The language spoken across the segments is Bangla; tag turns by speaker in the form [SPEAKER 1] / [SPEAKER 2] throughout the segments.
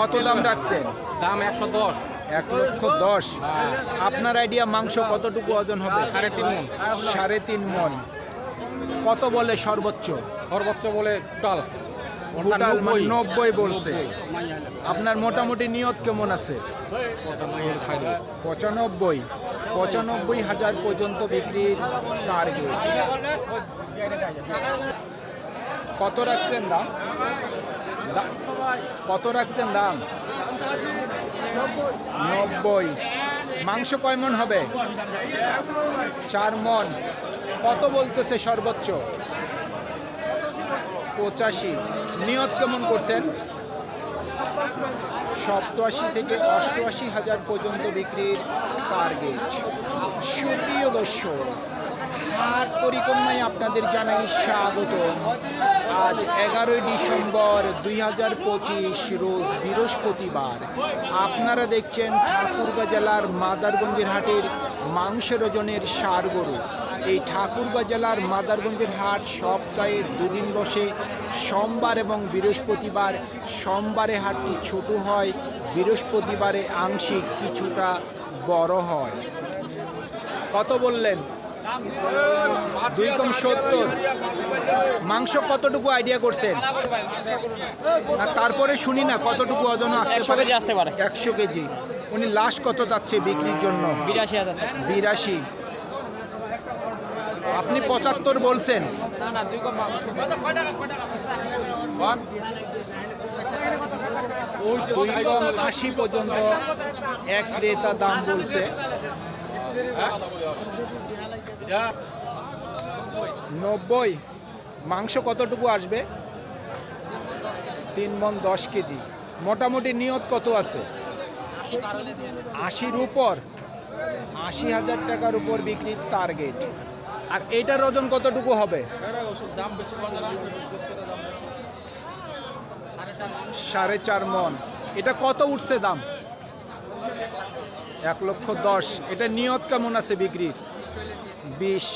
[SPEAKER 1] কত দাম রাখছেন?
[SPEAKER 2] দাম একশো দশ।
[SPEAKER 1] এক লক্ষ দশ। আপনার আইডিয়া মাংস কতটুকু ওজন হবে?
[SPEAKER 2] সাড়ে তিন মণ।
[SPEAKER 1] সাড়ে তিন মন। কত বলে সর্বোচ্চ?
[SPEAKER 2] সর্বোচ্চ বলে টোটাল।
[SPEAKER 1] মানে নব্বই। বলছে। আপনার মোটামুটি নিয়ত কেমন আছে? পঁচানব্বই। পঁচানব্বই হাজার পর্যন্ত বিক্রির টার্গেট কত রাখছেন দাম? কত রাখছেন দাম? নব্বই। মাংস কয় মন হবে? চার মন। কত বলতেছে সর্বোচ্চ? পঁচাশি। নিয়ত কেমন করছেন? সপ্তআশি থেকে অষ্টআশি হাজার পর্যন্ত বিক্রির টার্গেট সুপ্রিয় দর্শক হাট পরিক্রমায় আপনাদের জানাই স্বাগত। আজ এগারোই ডিসেম্বর দুই হাজার পঁচিশ, রোজ বৃহস্পতিবার। আপনারা দেখছেন ঠাকুরগাঁ জেলার মাদারগঞ্জের হাটের মাংসের ওজনের সার গরু। এই ঠাকুরগাঁ জেলার মাদারগঞ্জের হাট সপ্তাহের দুদিন বসে। সোমবার এবং বৃহস্পতিবার সোমবারে হাটটি ছোট হয়, বৃহস্পতিবারে আংশিক কিছুটা বড় হয়। কত বললেন? দুই কম সত্তর। মাংস কতটুকু আইডিয়া করছেন? আর তারপরে শুনি না কতটুকু ওজন আসতে
[SPEAKER 3] একশো কেজি আসতে পারে।
[SPEAKER 1] একশো কেজি। উনি লাশ কত যাচ্ছে বিক্রির জন্য?
[SPEAKER 3] বিরাশি হাজার
[SPEAKER 1] বিরাশি। আপনি পঁচাত্তর বলছেন। আশি পর্যন্ত এক ক্রেতা দাম বলছে। নব্বই। মাংস কতটুকু আসবে? তিন মন দশ কেজি। মোটামুটি নিয়ত কত আছে? আশির উপর। আশি হাজার টাকার উপর বিক্রির টার্গেট আর এইটার ওজন কতটুকু হবে? সাড়ে চার মন এটা কত উঠছে দাম? এক লক্ষ দশ। এটা নিয়ত কেমন আছে বিক্রির? বিশ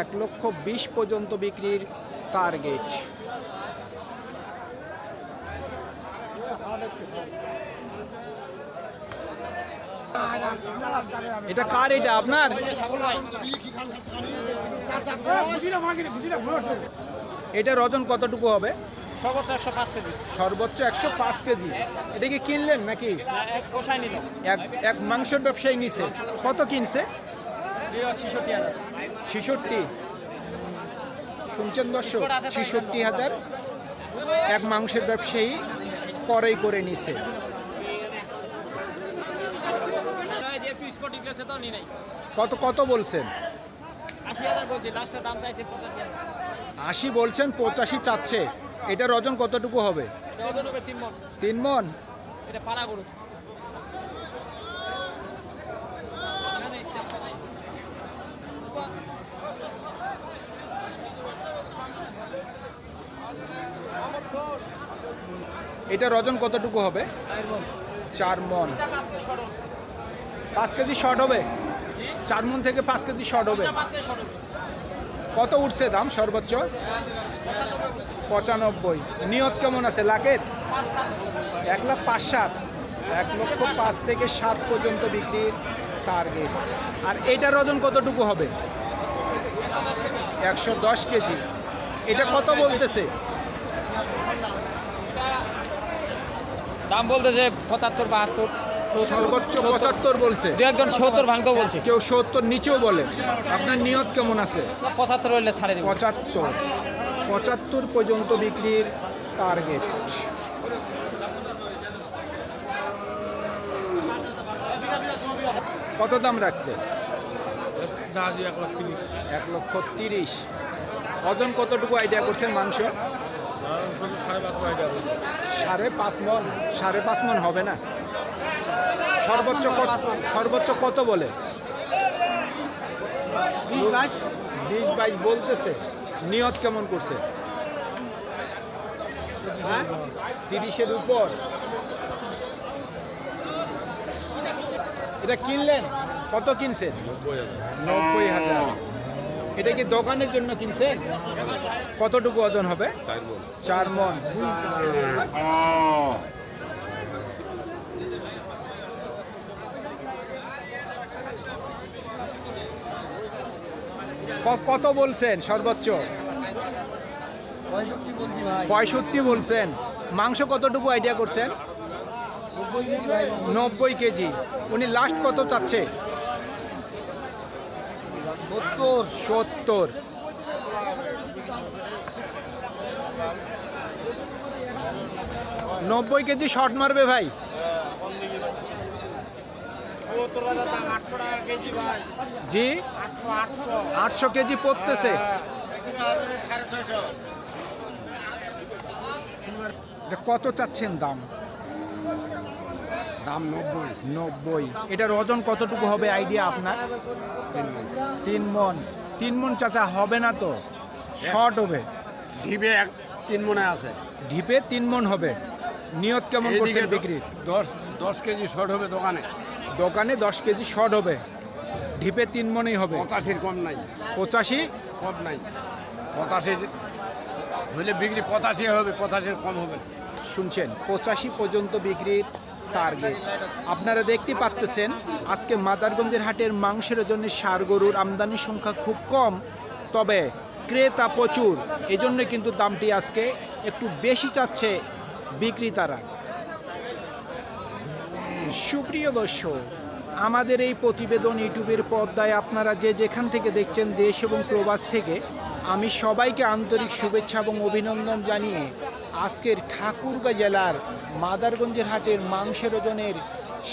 [SPEAKER 1] এক লক্ষ বিশ পর্যন্ত বিক্রির টার্গেট। এটা কার এটা আপনার? এটা রজন কতটুকু হবে?
[SPEAKER 3] সর্বোচ্চ একশো পাঁচ কেজি।
[SPEAKER 1] এটা কি কিনলেন নাকি?
[SPEAKER 3] এক
[SPEAKER 1] মাংসের ব্যবসায়ী নিছে। কত কিনছে?
[SPEAKER 3] ছিষট্টি
[SPEAKER 1] শুনছেন দর্শক ছেষট্টি হাজার এক মাংসের ব্যবসায়ী করেই করে নিছে। কত কত বলছেন?
[SPEAKER 3] আশি
[SPEAKER 1] বলছেন পঁচাশি চাচ্ছে। এটার ওজন কতটুকু হবে?
[SPEAKER 3] হবে তিন মন।
[SPEAKER 1] তিন মন?
[SPEAKER 3] এটা পাড়া গরু।
[SPEAKER 1] এটার ওজন কতটুকু হবে?
[SPEAKER 3] চার মন।
[SPEAKER 1] পাঁচ কেজি শর্ট হবে। চার মন থেকে পাঁচ কেজি শর্ট হবে।
[SPEAKER 3] পাঁচ কেজি শর্ট হবে।
[SPEAKER 1] কত উঠছে দাম সর্বোচ্চ? পঁচানব্বই। নিয়ত কেমন আছে? লাখের? এক লাখ পাঁচ সাত। এক লক্ষ পাঁচ থেকে সাত পর্যন্ত বিক্রির টার্গেট আর এটার ওজন কতটুকু হবে? একশো দশ কেজি। এটা কত বলতেছে?
[SPEAKER 3] দাম বলতেছে পঁচাত্তর বাহাত্তর
[SPEAKER 1] সর্বোচ্চ পঁচাত্তর বলছে।
[SPEAKER 3] দু একজন সত্তর বলছে।
[SPEAKER 1] কেউ সত্তর নিচেও বলে। আপনার নিয়ত কেমন আছে?
[SPEAKER 3] পঁচাত্তর হইলে ছাড়ে দেবো।
[SPEAKER 1] পঁচাত্তর। পঁচাত্তর পর্যন্ত বিক্রির টার্গেট কত দাম রাখছে? এক লক্ষ তিরিশ। ওজন কতটুকু আইডিয়া করছেন মাংস? সাড়ে পাঁচ মন সাড়ে পাঁচ মন হবে না? সর্বোচ্চ কত সর্বোচ্চ কত বলে? বিশ বাইশ। বিশ বাইশ বলতেছে। নিয়ত কেমন করছে? হ্যাঁ? তিরিশের উপর। এটা কিনলেন? কত কিনছেন? নব্বই হাজার। এটা কি দোকানের জন্য কিনছে? কতটুকু ওজন হবে? চার মন। কত বলছেন সর্বোচ্চ?
[SPEAKER 4] পঁয়ষট্টি
[SPEAKER 1] বলছেন। মাংস কতটুকু আইডিয়া করছেন?
[SPEAKER 4] নব্বই কেজি
[SPEAKER 1] উনি লাস্ট কত চাচ্ছে?
[SPEAKER 4] সত্তর
[SPEAKER 1] সত্তর। নব্বই কেজি শর্ট মারবে ভাই। জি?
[SPEAKER 4] আটশো
[SPEAKER 1] কেজি পড়তেছে। কত চাচ্ছেন দাম?
[SPEAKER 2] দাম নব্বই।
[SPEAKER 1] নব্বই। এটার ওজন কতটুকু হবে আইডিয়া আপনার? তিন মন। তিন মন। চাচা হবে না তো? শর্ট হবে।
[SPEAKER 2] ঢিবে এক তিন মনে আছে।
[SPEAKER 1] ঢিপে তিন মন হবে। নিয়ত কেমন করছেন
[SPEAKER 2] এইদিকে
[SPEAKER 1] বিক্রির
[SPEAKER 2] দশ দশ কেজি শর্ট হবে দোকানে।
[SPEAKER 1] দোকানে দশ কেজি শর্ট হবে। ঢিপে তিন মনেই হবে।
[SPEAKER 2] পঁচাশির কম নাই।
[SPEAKER 1] পঁচাশি?
[SPEAKER 2] কম নাই। পঁচাশি হইলে বিক্রি পঁচাশি হবে পঁচাশির কম হবে।
[SPEAKER 1] শুনছেন পঁচাশি পর্যন্ত বিক্রির টার্গেট আপনারা দেখতে পাচ্তেছেন, আজকে মাদারগঞ্জের হাটের মাংসের জন্য সার গরুর আমদানি সংখ্যা খুব কম, তবে ক্রেতা প্রচুর। এজন্য কিন্তু দামটি আজকে একটু বেশি চাচ্ছে বিক্রেতারা। সুপ্রিয় দর্শক, আমাদের এই প্রতিবেদন ইউটিউবের পর্দায় আপনারা যে যেখান থেকে দেখছেন দেশ এবং প্রবাস থেকে, আমি সবাইকে আন্তরিক শুভেচ্ছা এবং অভিনন্দন জানিয়ে আজকের ঠাকুরগাঁ জেলার মাদারগঞ্জের হাটের মাংসের ওজনের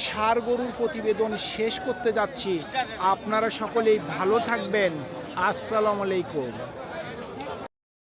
[SPEAKER 1] সার গরুর প্রতিবেদন শেষ করতে যাচ্ছি। আপনারা সকলেই ভালো থাকবেন। আসসালামু আলাইকুম।